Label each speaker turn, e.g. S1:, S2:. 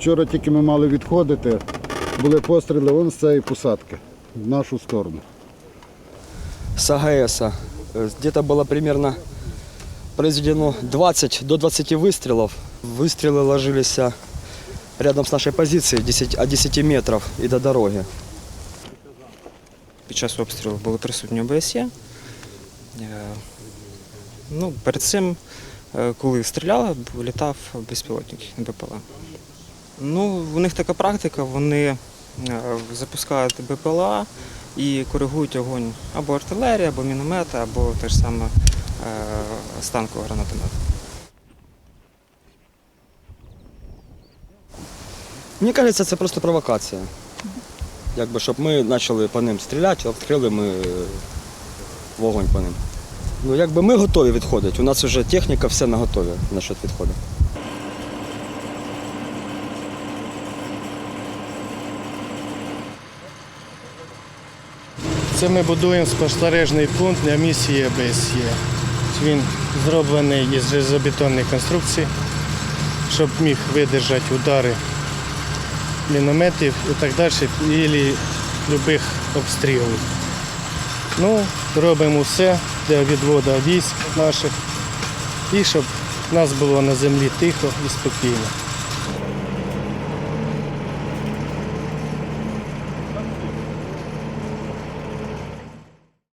S1: Вчора тільки ми мали відходити, були постріли вон з цієї посадки в нашу сторону.
S2: с АГС. Э, Где-то было примерно произведено 20 до 20 выстрелов. Выстрелы ложились а, рядом с нашей позицией 10, от 10 метров и до дороги.
S3: Під час обстрілу були присутні ОБСЄ. Е, Ну, перед цим, е, коли стріляли, літав безпілотник БПЛА. Ну, у них така практика, вони е, запускають БПЛА і коригують огонь або артилерії, або міномети, або те ж саме е, станкового гранатомета.
S2: Мені кажеться, це просто провокація. Якби, щоб ми почали по ним стріляти, відкрили ми е, вогонь по ним. Ну, якби ми готові відходити. У нас вже техніка все на готові насчет відходу.
S4: Це ми будуємо спостережний пункт для місії ОБСЄ. Він зроблений із железобетонної конструкції, щоб міг видержати удари мінометів і так далі, і будь-яких обстрілів. Ну, робимо все для відводу військ наших і щоб нас було на землі тихо і спокійно.